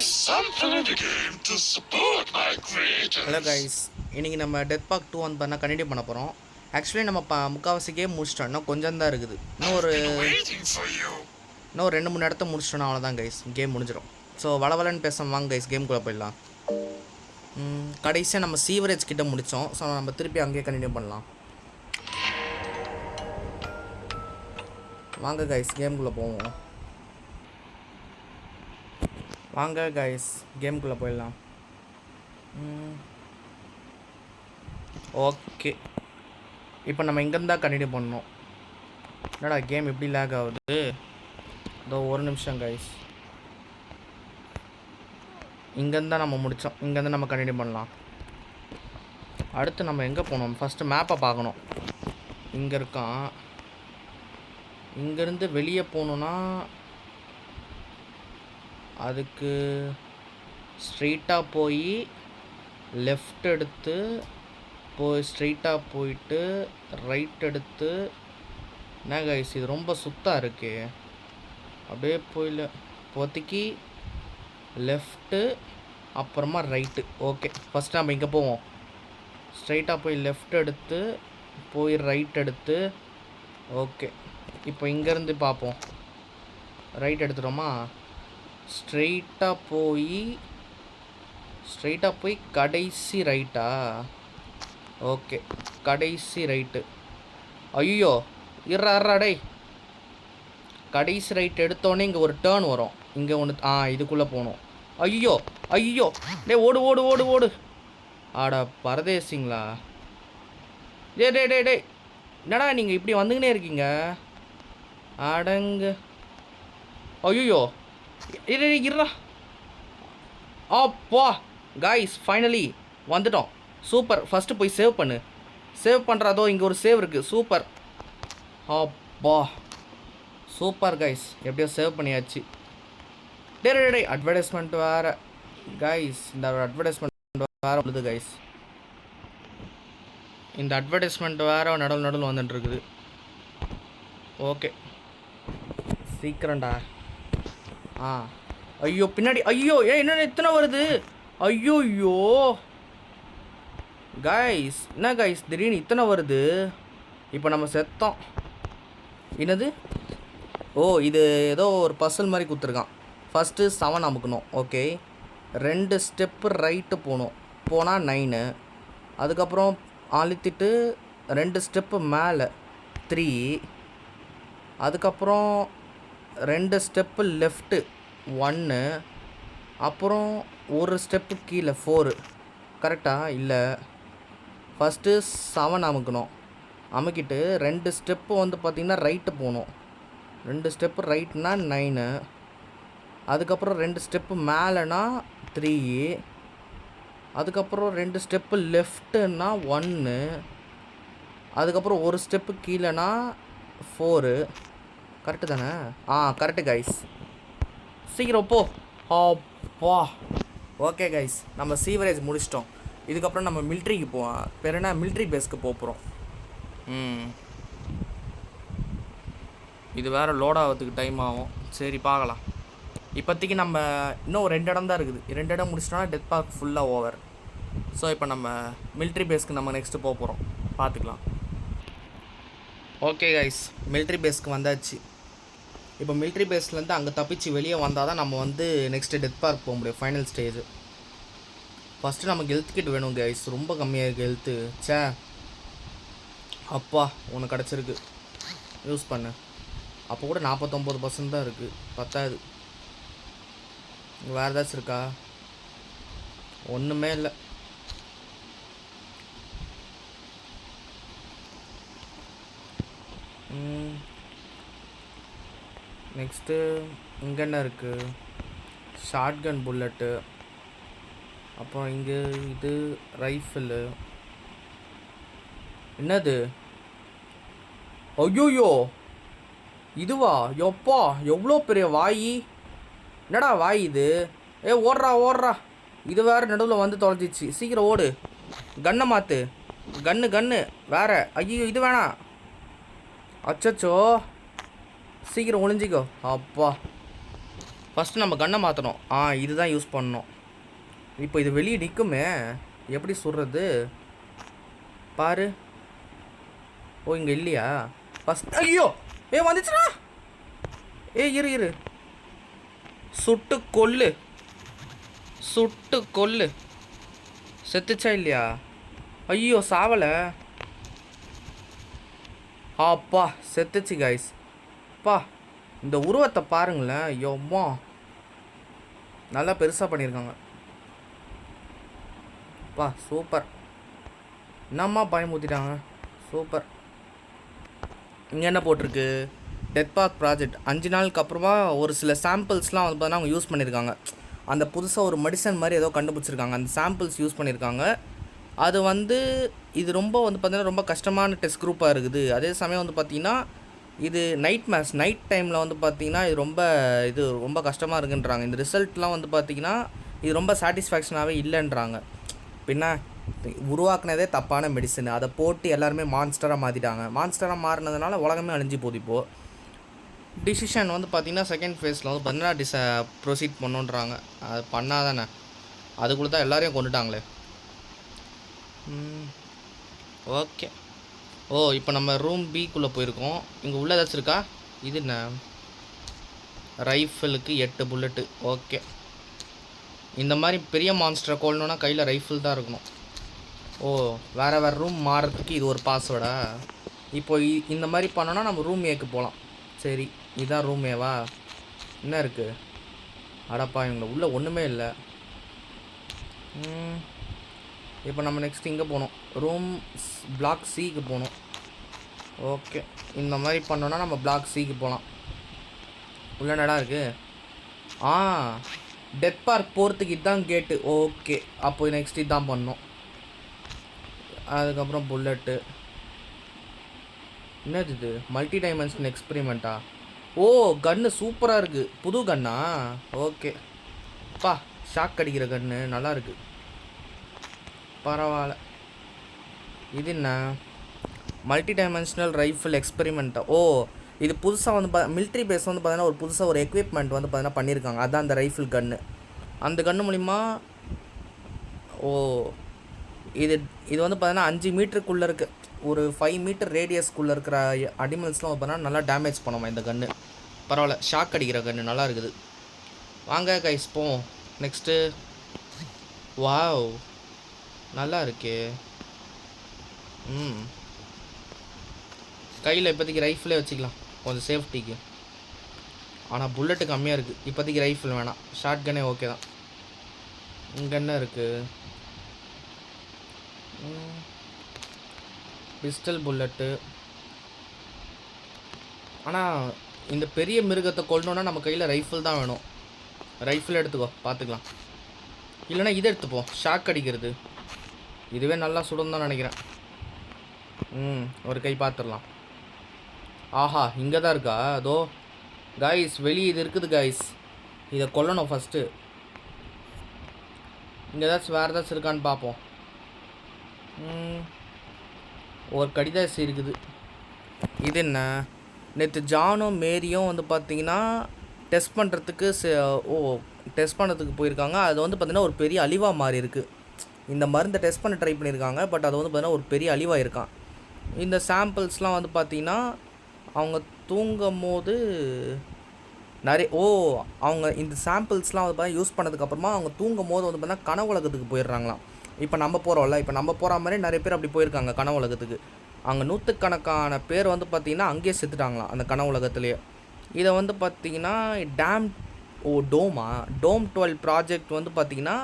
something in the game to support my creators. Hello guys இன்றைக்கி நம்ம death park two வந்து பண்ணால் continue பண்ண போகிறோம் ஆக்சுவலி நம்ம ப முக்கால்வாசி கேம் முடிச்சிட்டோம். இன்னும் கொஞ்சம் தான் இருக்குது. இன்னும் ஒரு. இன்னும் ஒரு ரெண்டு மூணு இடத்த முடிச்சிட்டோம்னா அவ்வளோதான் கைஸ் கேம் முடிஞ்சிடும். ஸோ வளவலன்னு பேச வாங்க கைஸ் கேம்குள்ளே போயிடலாம். கடைசியாக நம்ம சீவரேஜ் கிட்ட முடித்தோம் ஸோ நம்ம திருப்பி அங்கேயே கண்டினியூ பண்ணலாம். வாங்க கைஸ் கேம்குள்ளே போவோம். வாங்க கைஸ் கேம்குள்ளே போயிடலாம். ஓகே இப்போ நம்ம இங்கேருந்து தான் கண்டினியூ பண்ணணும். என்னடா கேம் எப்படி லேக் ஆகுது? இதோ ஒரு நிமிஷம் கைஸ் இங்கேருந்து தான் நம்ம முடித்தோம் இங்கேருந்து நம்ம கண்டினியூ பண்ணலாம். அடுத்து நம்ம எங்கே போகணும்? ஃபஸ்ட்டு மேப்பை பார்க்கணும். இங்கே இருக்கான். இங்கேருந்து வெளியே போகணுன்னா அதுக்கு ஸ்ட்ரெயிட்டாக போய் லெஃப்ட் எடுத்து போய் ஸ்ட்ரெயிட்டாக போயிட்டு ரைட் எடுத்து என்ன கைஸ் இது ரொம்ப சுத்தாக இருக்கே. அப்படியே போயில இப்போதைக்கு லெஃப்ட்டு அப்புறமா ரைட்டு ஓகே ஃபஸ்ட் நம்ம இங்கே போவோம். ஸ்ட்ரைட்டாக போய் லெஃப்ட் எடுத்து போய் ரைட் எடுத்து ஓகே இப்போ இங்கேருந்து பார்ப்போம். ரைட் எடுத்துட்டோமா? ஸ்ட்ரெயிட்டாக போய் ஸ்ட்ரெயிட்டாக போய் கடைசி ரைட்டா? ஓகே கடைசி ரைட்டு. ஐயோ இறா இறா டேய். கடைசி ரைட் எடுத்தோடனே இங்கே ஒரு டேர்ன் வரும். இங்கே ஒன்று ஆ இதுக்குள்ளே போகணும். ஐயோ ஐயோ டேய் ஓடு ஓடு ஓடு ஓடு. ஆடா பரதேசிங்களா? டே டே டே டே என்னடா நீங்கள் இப்படி வந்துக்கினே இருக்கீங்க? அடங்கு. ஐயோ இரு இருடா. அப்பா. காய்ஸ் ஃபைனலி வந்துட்டோம். சூப்பர் ஃபஸ்ட்டு போய் சேவ் பண்ணு. சேவ் பண்ணுறதோ இங்கே ஒரு சேவ் இருக்குது சூப்பர் அப்பா. சூப்பர் கைஸ் எப்படியோ சேவ் பண்ணியாச்சு. டே டே அட்வர்டைஸ்மெண்ட் வேறு. கைஸ் இந்த அட்வர்டைஸ்மெண்ட் வேறு உள்ளது கைஸ் இந்த அட்வர்டைஸ்மெண்ட் வேறு நடுவில் நடுவில் வந்துட்டுருக்குது. ஓகே சீக்கிரம்டா. ஆ. ஐயோ பின்னாடி ஐயோ ஏ என்ன இத்தனை வருது? ஐயோ ஐயோ கைஸ் என்ன கைஸ் திடீர்னு இத்தனை வருது? இப்போ நம்ம செத்தோம். என்னது? ஓ இது ஏதோ ஒரு பசல் மாதிரி கொடுத்துருக்கான். ஃபஸ்ட்டு செவன் அமுக்கணும் ஓகே ரெண்டு ஸ்டெப்பு ரைட்டு போகணும். போனால் நைனு அதுக்கப்புறம் அழுத்திட்டு ரெண்டு ஸ்டெப்பு மேலே த்ரீ அதுக்கப்புறம் ரெண்டு ஸ்டெப்பு லெஃப்ட்டு ஒன்று அப்புறம் ஒரு ஸ்டெப்பு கீழே ஃபோரு கரெக்டாக இல்லை. First seven அமுக்கணும். அமுக்கிட்டு ரெண்டு ஸ்டெப்பு வந்து பார்த்திங்கன்னா ரைட்டு போகணும் ரெண்டு ஸ்டெப்பு ரைட்னா நைனு அதுக்கப்புறம் ரெண்டு ஸ்டெப்பு மேலேனா த்ரீ அதுக்கப்புறம் ரெண்டு ஸ்டெப்பு லெஃப்ட்டுன்னா ஒன்று அதுக்கப்புறம் ஒரு ஸ்டெப்பு கீழேனா ஃபோரு கரெக்டு தானே? ஆ கரெக்டு கைஸ் சீக்கிரம் போ. அப்பா. ஓகே கைஸ் நம்ம சீவரேஜ் முடிச்சிட்டோம். இதுக்கப்புறம் நம்ம மில்ட்ரிக்கு போவோம். பேர் என்ன மிலிட்ரி பேஸ்க்கு போகிறோம் ம். இது வேறு லோட் ஆகிறதுக்கு டைம் ஆகும். சரி பார்க்கலாம். இப்போதைக்கு நம்ம இன்னும் ரெண்டு இடம் தான் இருக்குது. ரெண்டு இடம் முடிச்சிட்டோம்னா டெத் பார்க் ஃபுல்லாக ஓவர் ஸோ இப்போ நம்ம மில்ட்ரி பேஸ்க்கு நம்ம நெக்ஸ்ட்டு போக போகிறோம் பார்த்துக்கலாம். ஓகே கைஸ் மில்ட்ரி பேஸ்க்கு வந்தாச்சு. இப்போ மிலிட்ரி பேஸ்லேருந்து அங்கே தப்பிச்சு வெளியே வந்தால் தான் நம்ம வந்து நெக்ஸ்ட்டு டெத் பார்க் போக முடியும் ஃபைனல் ஸ்டேஜ் ஃபஸ்ட்டு நமக்கு ஹெல்த் கிட் வேணும் கைஸ் ரொம்ப கம்மியாக இருக்குது ஹெல்த்து சே அப்பா உனக்கு கிடச்சிருக்கு. யூஸ் பண்ணு. அப்போ கூட நாற்பத்தொம்போது பர்சன்ட் தான் இருக்குது பத்தாது. வேறு ஏதாச்சும் இருக்கா? ஒன்றுமே இல்லை. நெக்ஸ்ட்டு இங்கே என்ன இருக்குது ஷார்ட்கன் புல்லட்டு. அப்புறம் இங்கே இது ரைஃபிளு என்னது? ஐயோயோ! இதுவா? எப்பா எவ்வளோ பெரிய வாய்? என்னடா வாய் இது? ஏ ஓடுறா ஓடுறா. இது வேறு நடுவில் வந்து தொலைஞ்சிச்சு. சீக்கிரம் ஓடு. கன்னை மாற்று கன்னு கன்னு வேறு. ஐயோ இது வேணாம். அச்சச்சோ. சீக்கிரம் ஒளிஞ்சிக்கோ. அப்பா. ஃபஸ்ட்டு நம்ம கண்ணை மாற்றணும் ஆ இதுதான் யூஸ் பண்ணோம் இப்போ இது வெளியே நிற்குமே எப்படி சுடுறது? பாரு. ஓ இங்கே இல்லையா? ஃபஸ்ட் ஐயோ! ஏ வந்துச்சுடா! ஏ இரு இரு. சுட்டு கொல்லு. சுட்டு கொல்லு. செத்துச்சா இல்லையா? ஐயோ சாவலை. அப்பா செத்துச்சு காய்ஸ் பா இந்த உருவத்தை பாருங்களேன். ஐயோம்மா நல்லா பெருசாக பண்ணியிருக்காங்க. அப்பா சூப்பர். என்னம்மா பயமுத்திட்டாங்க சூப்பர். இங்கே என்ன போட்டிருக்கு? Death park project. அஞ்சு நாளுக்கு அப்புறமா ஒரு சில சாம்பிள்ஸ்லாம் வந்து பார்த்தீங்கன்னா அவங்க யூஸ் பண்ணியிருக்காங்க. அந்த புதுசாக ஒரு மெடிசன் மாதிரி ஏதோ கண்டுபிடிச்சிருக்காங்க. அந்த சாம்பிள்ஸ் யூஸ் பண்ணியிருக்காங்க. அது வந்து இது ரொம்ப வந்து பார்த்திங்கன்னா ரொம்ப கஷ்டமான டெஸ்ட் குரூப்பாக இருக்குது. அதே சமயம் வந்து பார்த்திங்கன்னா இது நைட் மேட்ச் நைட் டைமில் வந்து பார்த்திங்கன்னா இது ரொம்ப இது ரொம்ப கஷ்டமாக இருக்குன்றாங்க. இந்த ரிசல்ட்லாம் வந்து பார்த்திங்கன்னா இது ரொம்ப சாட்டிஸ்ஃபேக்ஷனாகவே இல்லைன்றாங்க. பின்ன உருவாக்குனதே தப்பான மெடிசன் அதை போட்டு எல்லாருமே மான்ஸ்டராக மாற்றிட்டாங்க மான்ஸ்டராக மாறினதுனால உலகமே அழிஞ்சு போகுது இப்போது டிசிஷன் வந்து பார்த்திங்கன்னா செகண்ட் ஃபேஸில் வந்து பார்த்தீங்கன்னா டிச ப்ரொசீட் பண்ணுன்றாங்க. அது பண்ணாதானே? அதுக்குள்ளே தான் எல்லாரையும் கொண்டுட்டாங்களே. ஓகே ஓ இப்போ நம்ம ரூம் பிக்குள்ளே போயிருக்கோம். இங்கே உள்ள ஏதாச்சும் இருக்கா? இது என்ன? ரைஃபிளுக்கு எட்டு புல்லட்டு ஓகே இந்த மாதிரி பெரிய மான்ஸ்டரை கொல்லணுன்னா கையில் ரைஃபிள் தான் இருக்கணும். ஓ வேறு வேறு ரூம் மாறுறதுக்கு இது ஒரு பாஸ்வேர்டா இப்போ இ- இந்த மாதிரி பண்ணோன்னா நம்ம ரூம் ஏக்கு போகலாம் சரி இதுதான் ரூம் ஏவா என்ன இருக்குது அடப்பா இவங்க உள்ளே ஒன்றுமே இல்லை. இப்போ நம்ம நெக்ஸ்ட் இங்கே போகணும். ரூம் பிளாக் சிக்கு போகணும். ஓகே இந்த மாதிரி பண்ணோன்னா நம்ம பிளாக் சிக்கு போகலாம். உள்ள இடம் இருக்குது ஆ டெத் பார்க் போகிறதுக்கு இதுதான் கேட்டு ஓகே அப்போ நெக்ஸ்ட் இதுதான் பண்ணோம். அதுக்கப்புறம் புல்லட்டு என்னது இது? மல்டி டைமென்ஷன் எக்ஸ்பெரிமெண்ட்டா ஓ கன்று சூப்பராக இருக்குது புது கன்னா ஓகே பா ஷாக் அடிக்கிற கன்று நல்லா இருக்குது பரவாயில்ல. இது என்ன? மல்டி டைமென்ஷனல் ரைஃபிள் எக்ஸ்பெரிமெண்ட்டா ஓ இது புதுசாக வந்து பா மிலிட்ரி பேஸ் வந்து பார்த்தீங்கன்னா ஒரு புதுசாக ஒரு எக்யூப்மெண்ட் வந்து பார்த்தீங்கன்னா பண்ணியிருக்காங்க அதான் அந்த ரைஃபிள் கன்று அந்த கன்று மூலிமா ஓ இது இது வந்து பார்த்தீங்கன்னா அஞ்சு மீட்டருக்குள்ளே இருக்குது ஒரு ஃபைவ் மீட்டர் ரேடியஸ்க்குள்ளே இருக்கிற அனிமல்ஸ்லாம் பார்த்தீங்கன்னா நல்லா டேமேஜ் பண்ணுவோம் இந்த கன்று பரவாயில்ல. ஷாக் அடிக்கிற கன்று நல்லா இருக்குது. வாங்க கைஸ் போவோம். நெக்ஸ்ட்டு வாவ் நல்லா இருக்கே ம். கையில் இப்போதைக்கு ரைஃபிளே வச்சுக்கலாம். கொஞ்சம் சேஃப்டிக்கு. ஆனால் புல்லட்டு கம்மியாக இருக்குது இப்போதைக்கு ரைஃபிள் வேணாம். ஷார்ட் கன்னே ஓகே தான். இங்கே என்ன இருக்குது பிஸ்டல் புல்லட்டு. ஆனால் இந்த பெரிய மிருகத்தை கொல்லணுன்னா நம்ம கையில் ரைஃபிள் தான் வேணும். ரைஃபிள் எடுத்துக்கோ. பார்த்துக்கலாம். இல்லைன்னா இதை எடுத்துப்போம். ஷாக் அடிக்கிறது. இதுவே நல்லா சுடும் தான் நினைக்கிறேன். ம் ஒரு கை பார்த்துடலாம் ஆஹா இங்கே தான் இருக்கா? அதோ காய்ஸ் வெளியே இது இருக்குது காய்ஸ் இதை கொல்லணும் ஃபஸ்ட்டு இங்கே ஏதாச்சும் வேறு ஏதாச்சும் இருக்கான்னு பார்ப்போம் ஒரு கடிதாசி இருக்குது. இது என்ன? நேற்று ஜானும் மேரியும் வந்து பார்த்தீங்கன்னா டெஸ்ட் பண்ணுறதுக்கு ஓ டெஸ்ட் பண்ணுறதுக்கு போயிருக்காங்க. அது வந்து பார்த்திங்கன்னா ஒரு பெரிய அழிவாக மாறி இருக்குது இந்த மருந்தை டெஸ்ட் பண்ண ட்ரை பண்ணியிருக்காங்க. பட் அது வந்து பார்த்தீங்கன்னா ஒரு பெரிய அழிவாக இருக்கான் இந்த சாம்பிள்ஸ்லாம் வந்து பார்த்திங்கன்னா அவங்க தூங்கும் போது நிறைய ஓ அவங்க இந்த சாம்பிள்ஸ்லாம் வந்து பார்த்தா யூஸ் பண்ணதுக்கப்புறமா அவங்க தூங்கும் போது வந்து பார்த்தீங்கன்னா கனவுலகத்துக்கு போயிடுறாங்களாம். இப்போ நம்ம போகிறோம்ல இப்போ நம்ம போகிற மாதிரி நிறைய பேர் அப்படி போயிருக்காங்க கனவுலகத்துக்கு அங்கே நூற்றுக்கணக்கான பேர் வந்து பார்த்திங்கன்னா அங்கேயே செத்துட்டாங்களாம் அந்த கனவுலகத்துலேயே இதை வந்து பார்த்திங்கன்னா டேம் ஓ டோமா டோம் டுவெல் ப்ராஜெக்ட் வந்து பார்த்திங்கன்னா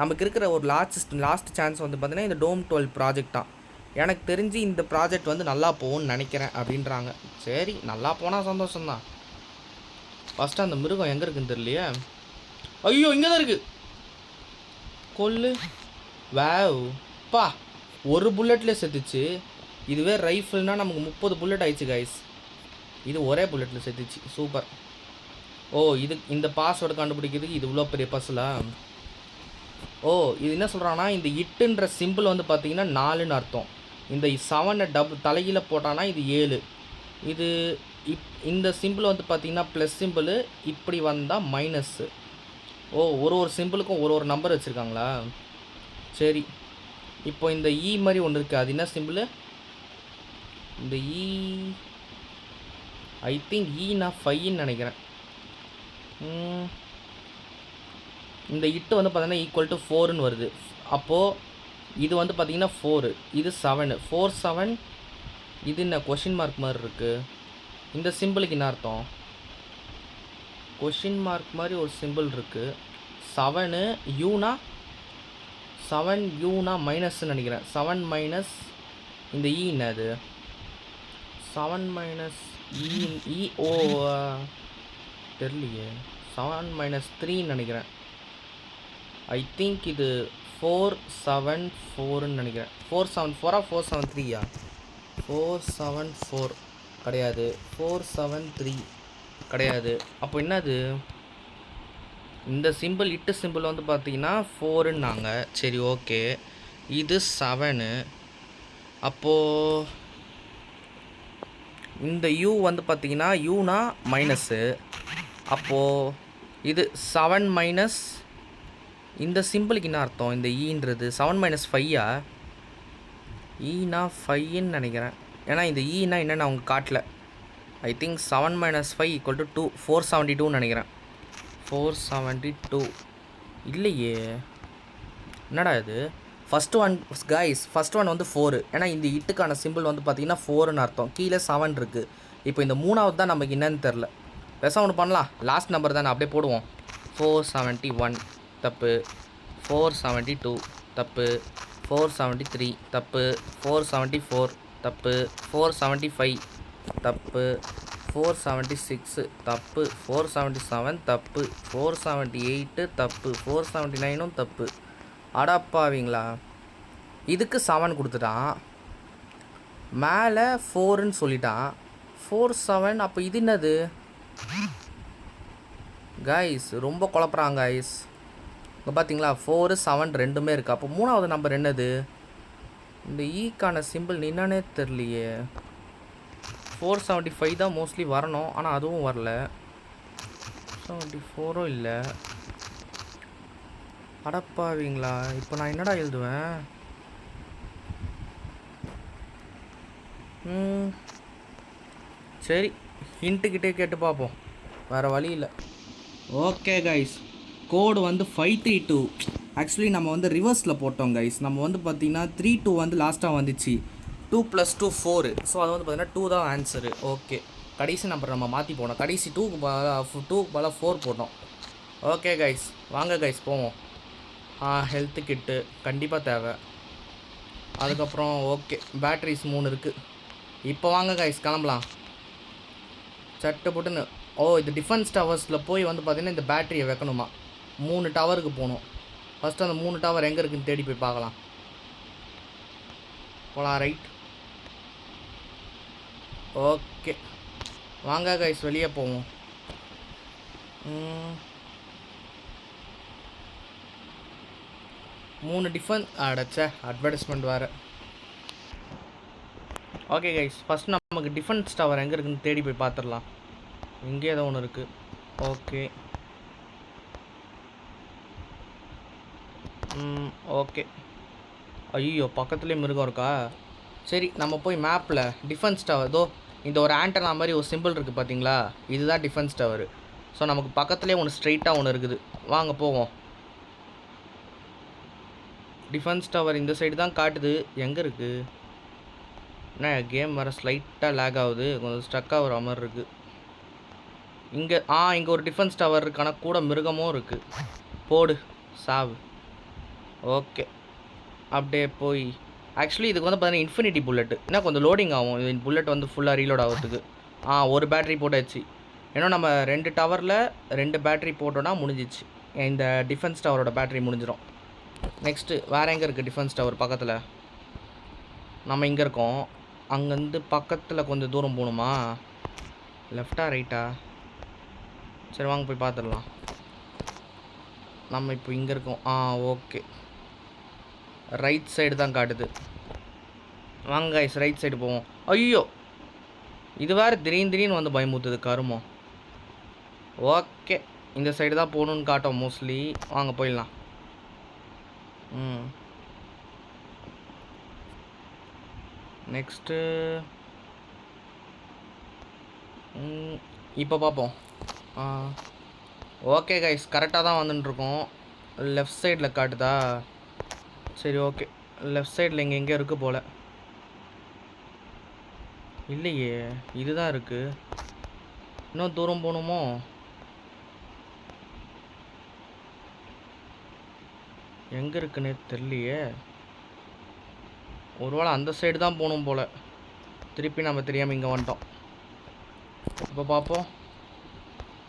நமக்கு இருக்கிற ஒரு லாஸ்ட் லாஸ்ட் சான்ஸ் வந்து பார்த்திங்கன்னா இந்த டோம் டுவெல் ப்ராஜெக்ட் தான். எனக்கு தெரிஞ்சு இந்த ப்ராஜெக்ட் வந்து நல்லா போகும்னு நினைக்கிறேன் அப்படின்றாங்க. சரி நல்லா போனால் சந்தோஷம்தான். ஃபஸ்ட்டு அந்த மிருகம் எங்கே இருக்குன்னு தெரியலையே. ஐயோ இங்கே தான் இருக்குது கொல்லு வேவ் பா ஒரு புல்லட்டில் செத்துச்சு. இதுவே ரைஃபிள்னால் நமக்கு முப்பது புல்லட் ஆயிடுச்சு கைஸ் இது ஒரே புல்லட்டில் செத்துச்சு. சூப்பர் ஓ இது இந்த பாஸ்வேர்டு கண்டுபிடிக்கிறதுக்கு இது இவ்வளோ பெரிய பஸ்ஸில் ஓ இது என்ன சொல்கிறான்னா இந்த இட்டுன்ற சிம்பிள் வந்து பார்த்தீங்கன்னா நாலுன்னு அர்த்தம். இந்த செவனை டபுள் தலைகீழ போட்டான்னா இது ஏழு. இது இப் இந்த சிம்பிள் வந்து பார்த்திங்கன்னா ப்ளஸ் சிம்பிள் இப்படி வந்தால் மைனஸ்ஸு ஓ ஒரு ஒரு சிம்பிளுக்கும் ஒரு ஒரு நம்பர் வச்சுருக்காங்களா? சரி. இப்போ இந்த இ மாதிரி ஒன்று இருக்குது அது என்ன சிம்பிள் இந்த இ ஐ திங்க் இ நான் ஃபைன்னு நினைக்கிறேன். இந்த இட்டு வந்து பார்த்தீங்கன்னா ஈக்குவல் டு ஃபோருன்னு வருது. அப்போது இது வந்து பார்த்திங்கன்னா ஃபோரு இது செவனு ஃபோர் செவன் இது என்ன கொஷின் மார்க் மாதிரி இருக்குது இந்த சிம்பிளுக்கு என்ன அர்த்தம்? கொஷின் மார்க் மாதிரி ஒரு சிம்பிள் இருக்குது செவனு யூனா செவன் யூனா மைனஸ்ன்னு நினைக்கிறேன். செவன் மைனஸ் இந்த இ என்னது செவன் மைனஸ் இ ஓ தெரியலையே. செவன் மைனஸ் த்ரீன்னு நினைக்கிறேன். ஐ திங்க் இது ஃபோர் செவன் ஃபோர்னு நினைக்கிறேன். ஃபோர் செவன் ஃபோரா ஃபோர் செவன் த்ரீயா ஃபோர் செவன் ஃபோர் கிடையாது. ஃபோர் செவன் த்ரீ கிடையாது. அப்போ என்னது? இந்த சிம்பிள் இட்டு சிம்பிள் வந்து பார்த்தீங்கன்னா ஃபோருன்னாங்க சரி ஓகே இது செவனு அப்போது இந்த யூ வந்து பார்த்தீங்கன்னா யூனா மைனஸு அப்போது இது செவன் மைனஸ் இந்த சிம்பிளுக்கு என்ன அர்த்தம் இந்த ஈன்றது செவன் மைனஸ் ஃபையா ஈனா ஃபைன்னு நினைக்கிறேன். ஏன்னா இந்த e ஈனா என்னென்னு அவங்க காட்டல. I think seven minus five equal to two four seventy டூன்னு நினைக்கிறேன். ஃபோர் செவன்ட்டி டூ இல்லையே. என்னடா இது? First one guys first one வந்து ஃபோரு ஏன்னா இந்த e இட்டுக்கான சிம்பிள் வந்து பார்த்தீங்கன்னா ஃபோருன்னு அர்த்தம். கீழே செவன் இருக்குது இப்போ இந்த மூணாவது தான் நமக்கு என்னன்னு தெரில பெருசாக ஒன்று பண்ணலாம். லாஸ்ட் நம்பர் தானே. அப்படியே போடுவோம். ஃபோர் செவன்ட்டி ஒன் தப்பு. ஃபோர் செவன்ட்டி டூ தப்பு. ஃபோர் செவன்ட்டி த்ரீ தப்பு. ஃபோர் செவன்ட்டி ஃபோர் தப்பு. ஃபோர் செவன்ட்டி ஃபைவ் தப்பு. ஃபோர் செவன்ட்டி சிக்ஸு தப்பு. ஃபோர் செவன்ட்டி செவன் தப்பு. ஃபோர் செவன்ட்டி எயிட்டு தப்பு. ஃபோர் செவன்ட்டி நைனும் தப்பு. அடப்பாவீங்களா இதுக்கு செவன் கொடுத்துட்டான். மேலே ஃபோருன்னு சொல்லிட்டான். ஃபோர் செவன் அப்போ இது என்னது? கைஸ் ரொம்ப குழப்புறாங்க கைஸ் இங்கே பார்த்தீங்களா ஃபோரு செவன் ரெண்டுமே இருக்குது அப்போ மூணாவது நம்பர் என்னது? இந்த e ஈக்கான சிம்பிள் என்னன்னே தெரியலையே. ஃபோர் செவன்ட்டி ஃபைவ் தான் மோஸ்ட்லி வரணும். ஆனால் அதுவும் வரல. செவன்ட்டி ஃபோரும் இல்லை. அடப்பாவீங்களா. இப்போ நான் என்னடா எழுதுவேன்? ம். சரி ஹிண்ட்டுக்கிட்டே கேட்டு பார்ப்போம் வேறு வழி இல்லை. ஓகே கைஸ் கோடு வந்து ஃபைவ் த்ரீ டூ ஆக்சுவலி நம்ம வந்து ரிவர்ஸில் போட்டோம் கைஸ் நம்ம வந்து பார்த்தீங்கன்னா த்ரீ டூ வந்து லாஸ்ட்டாக வந்துச்சு. Two plus two four so அது வந்து பார்த்திங்கன்னா டூ தான் ஆன்சரு ஓகே கடைசி நம்பர் நம்ம மாற்றி போனோம் கடைசி டூக்கு டூக்கு பதிலாக ஃபோர் போட்டோம் ஓகே கைஸ் வாங்க கைஸ் போவோம். ஆ ஹெல்த்து கிட்டு கண்டிப்பாக தேவை. அதுக்கப்புறம் ஓகே பேட்ரிஸ் மூணு இருக்குது இப்போ வாங்க கைஸ் கிளம்பலாம். சட்டு புட்டுன்னு. ஓ இது டிஃபென்ஸ் டவர்ஸில் போய் வந்து பார்த்திங்கன்னா இந்த பேட்டரியை வைக்கணுமா? மூணு டவருக்கு போகணும். ஃபஸ்ட்டு அந்த மூணு டவர் எங்கே இருக்குன்னு தேடி போய் பார்க்கலாம். போகலாம் ரைட் ஓகே வாங்க கைஸ் வெளியே போவோம். மூணு டிஃபன் அடைச்ச அட்வர்டைஸ்மெண்ட் வேறு. ஓகே கைஸ் ஃபஸ்ட் நமக்கு டிஃபென்ஸ் டவர் எங்கே இருக்குன்னு தேடி போய் பார்த்துடலாம். இங்கே ஏதோ ஒன்று இருக்குது ஓகே ஓகே. ஐயோ பக்கத்துலேயே மிருகம் இருக்கா? சரி நம்ம போய் மேப்பில் டிஃபென்ஸ் டவர் ஏதோ இந்த ஒரு ஆண்டனா மாதிரி ஒரு சிம்பிள் இருக்குது பார்த்தீங்களா இதுதான் டிஃபென்ஸ் டவர் ஸோ நமக்கு பக்கத்துலேயே ஒன்று ஸ்ட்ரைட்டாக ஒன்று இருக்குது. வாங்க போவோம். டிஃபென்ஸ் டவர் இந்த சைடு தான் காட்டுது. எங்கே இருக்குது என்ன கேம் வர ஸ்லைட்டாக லேக் ஆகுது. கொஞ்சம் ஸ்டக் ஆகிற மாதிரி இருக்குது இங்கே ஆ இங்கே ஒரு டிஃபென்ஸ் டவர் இருக்கு. ஆனால் கூட மிருகமும் இருக்குது போடு சாவு. ஓகே. அப்படியே போய். ஆக்சுவலி இதுக்கு வந்து பார்த்தீங்கன்னா இன்ஃபினிட்டி புல்லெட்டு என்ன கொஞ்சம் லோடிங் ஆகும். இது புல்லட் வந்து ஃபுல்லாக ரீலோட் ஆகிறதுக்கு. ஆ ஒரு பேட்டரி போட்டாச்சு. ஏன்னா நம்ம ரெண்டு டவரில் ரெண்டு பேட்டரி போட்டோன்னா முடிஞ்சிச்சு. இந்த டிஃபென்ஸ் டவரோட பேட்டரி முடிஞ்சிடும் நெக்ஸ்ட்டு வேறு எங்கே இருக்குது டிஃபென்ஸ் டவர் பக்கத்தில்? நம்ம இங்கே இருக்கோம். அங்கேருந்து பக்கத்தில் கொஞ்சம் தூரம் போகணுமா லெஃப்டா ரைட்டா சரி வாங்க போய் பார்த்துடலாம். நம்ம இப்போ இங்கே இருக்கோம். ஆ ஓகே. ரைட் சைடு தான் காட்டுது. வாங்க காய்ஸ் ரைட் சைடு போவோம். ஐயோ! இது வேறு திடீர்னு திடீர்னு வந்து பயமுத்துது கருமம். ஓகே. இந்த சைடு தான் போகணுன்னு காட்டும் மோஸ்ட்லி வாங்க போயிடலாம். ம். நெக்ஸ்ட்டு இப்போ பார்ப்போம். ஓகே கைஸ் கரெக்டாக தான் வந்துட்டுருக்கோம் லெஃப்ட் சைடில் காட்டுதா? சரி ஓகே லெஃப்ட் சைடில் இங்கே எங்கே இருக்குது போல். இல்லையே இதுதான் இருக்குது இன்னும் தூரம் போகணுமோ? எங்கே இருக்குன்னே தெரியலையே. ஒருவேளை அந்த சைடு தான் போகணும் போல். திருப்பி நம்ம தெரியாமல் இங்கே வந்துட்டோம். இப்போ பார்ப்போம்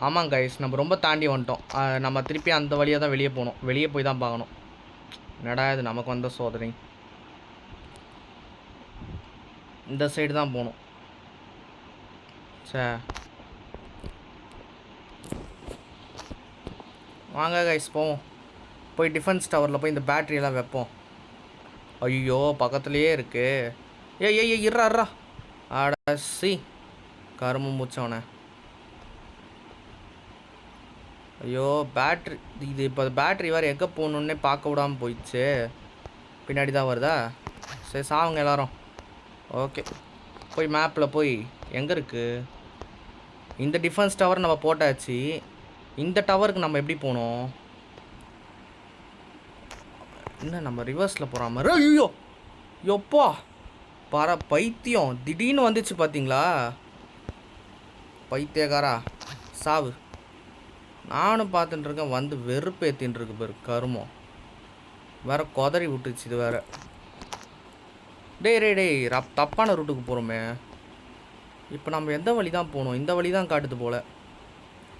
ஆமாங்க கைஸ் நம்ம ரொம்ப தாண்டி வந்துட்டோம். நம்ம திருப்பி அந்த வழியாக தான் வெளியே போகணும். வெளியே போய் தான் பார்க்கணும். என்னடா இது நமக்கு வந்த சோதனை? இந்த சைடு தான் போகணும் சே. வாங்க கைஸ் போவோம். போய் டிஃபென்ஸ் டவரில் போய் இந்த பேட்ரியெல்லாம் வைப்போம். ஐயோ பக்கத்துலேயே இருக்கு. ஏய் ஏ ஏய், இருறா இருறா. ஆடா சி. கரும்பு மூச்சவனே. ஐயோ பேட்ரி இது இப்போ பேட்ரி வேறு எங்கே போகணுன்னே பார்க்க விடாமல் போயிடுச்சு. பின்னாடி தான் வருதா? சரி சாவுங்க எல்லாரும். ஓகே போய் மேப்பில் போய் எங்கே இருக்குது இந்த டிஃபென்ஸ் டவர் நம்ம போட்டாச்சு. இந்த டவருக்கு நம்ம எப்படி போகணும் என்ன நம்ம ரிவர்ஸில் போகிற மாதிரி? ஐயோ! யப்பா பர பைத்தியம். திடீர்னு வந்துச்சு பார்த்தீங்களா பைத்தியக்காரா சாவு. நானும் பார்த்துட்டு இருக்கேன் வந்து வெறுப்பு ஏற்றின்னு இருக்கு பேர் கருமம் வேற கொதறி விட்டுச்சு இது வேற. டேய் ரே டேய் ரப் தப்பான ரூட்டுக்கு போகிறோமே இப்போ நம்ம எந்த வழி தான் போகணும்? இந்த வழி தான் காட்டுது போல்.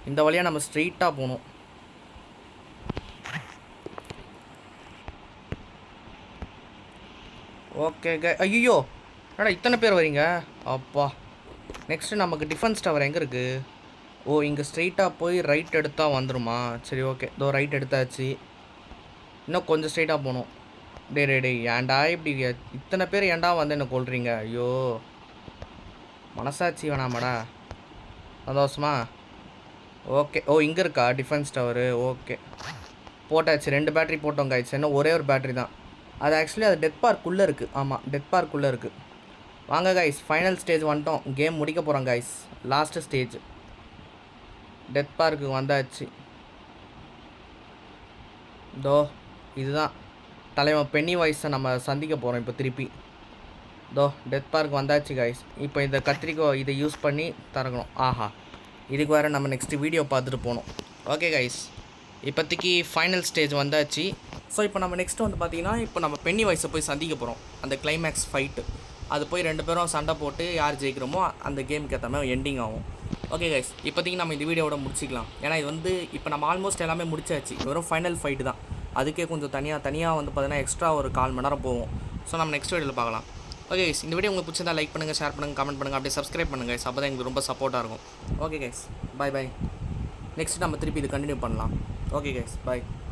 இந்த வழியாக நம்ம ஸ்ட்ரெயிட்டாக போகணும். ஓகே ஐயோ என்னடா இத்தனை பேர் வரீங்க அப்பா. நெக்ஸ்ட்டு நமக்கு டிஃபென்ஸ் டவர் எங்கே இருக்குது ஓ இங்கே ஸ்ட்ரெயிட்டாக போய் ரைட் எடுத்தால் வந்துருமா? சரி ஓகே இதோ ரைட் எடுத்தாச்சு. இன்னும் கொஞ்சம் ஸ்ட்ரெயிட்டாக போகணும். டே டே டே ஏன்டா இப்படி இத்தனை பேர் ஏன்டா வந்து என்ன கொள்றீங்க ஐயோ. மனசாட்சி வேணாமாடா. சந்தோஷமா? ஓகே ஓ இங்கே இருக்கா? டிஃபென்ஸ் டவரு ஓகே போட்டாச்சு. ரெண்டு பேட்டரி போட்டோம் காய்ச்சி இன்னும் ஒரே ஒரு பேட்டரி தான். அது ஆக்சுவலி அது டெத் பார்க்குள்ளே இருக்குது ஆமாம் டெத் பார்க்குள்ளே இருக்குது வாங்க காய்ஸ் ஃபைனல் ஸ்டேஜ் வந்துட்டோம். கேம் முடிக்க போகிறோம் காய்ஸ் லாஸ்ட்டு ஸ்டேஜ் டெத் பார்க்கு வந்தாச்சு. தோ இதுதான். தலைவன் பென்னி வாய்ஸை நம்ம சந்திக்க போகிறோம் இப்போ திருப்பி. தோ டெத் பார்க் வந்தாச்சு காய்ஸ் இப்போ இந்த கத்திரிக்கோய் இதை யூஸ் பண்ணி திறக்கணும் ஆஹா. இதுக்கு வேறு நம்ம நெக்ஸ்ட் வீடியோ பார்த்துட்டு போகணும். ஓகே கைஸ் இப்போதைக்கு ஃபைனல் ஸ்டேஜ் வந்தாச்சு. ஸோ இப்போ நம்ம நெக்ஸ்ட்டு வந்து பார்த்தீங்கன்னா இப்போ நம்ம பென்னி வாய்ஸை போய் சந்திக்க போகிறோம் அந்த கிளைமேக்ஸ் ஃபைட்டு அது போய் ரெண்டு பேரும் சண்டை போட்டு யார் ஜெயிக்கிறோமோ அந்த கேமுக்கு ஏற்ற மாதிரி எண்டிங் ஆகும். ஓகே கைஸ் இப்போதைக்கு நம்ம இந்த வீடியோவோட முடிச்சிக்கலாம். ஏன்னா இது வந்து இப்போ நம்ம ஆல்மோஸ்ட் எல்லாமே முடிச்சாச்சு. வெறும் ஃபைனல் ஃபைட்டு தான். அதுக்கே கொஞ்சம் தனியாக தனியாக வந்து பார்த்தீங்கன்னா எக்ஸ்ட்ரா ஒரு கால் மணி நேரம் போகும். ஸோ நம்ம நெக்ஸ்ட் வீடியோவில் பார்க்கலாம். ஓகே கைஸ் இந்த வீடியோ உங்களுக்கு பிடிச்சிருந்தா லைக் பண்ணுங்கள் ஷேர் பண்ணுங்கள் கமெண்ட் பண்ணுங்கள் அப்படியே சப்ஸ்கிரைப் பண்ணுங்கள் கைஸ் அப்போ தான் எங்களுக்கு ரொம்ப சப்போர்ட்டாக இருக்கும். Okay guys bye bye next நம்ம திருப்பி இது கண்டினியூ பண்ணலாம். Okay guys by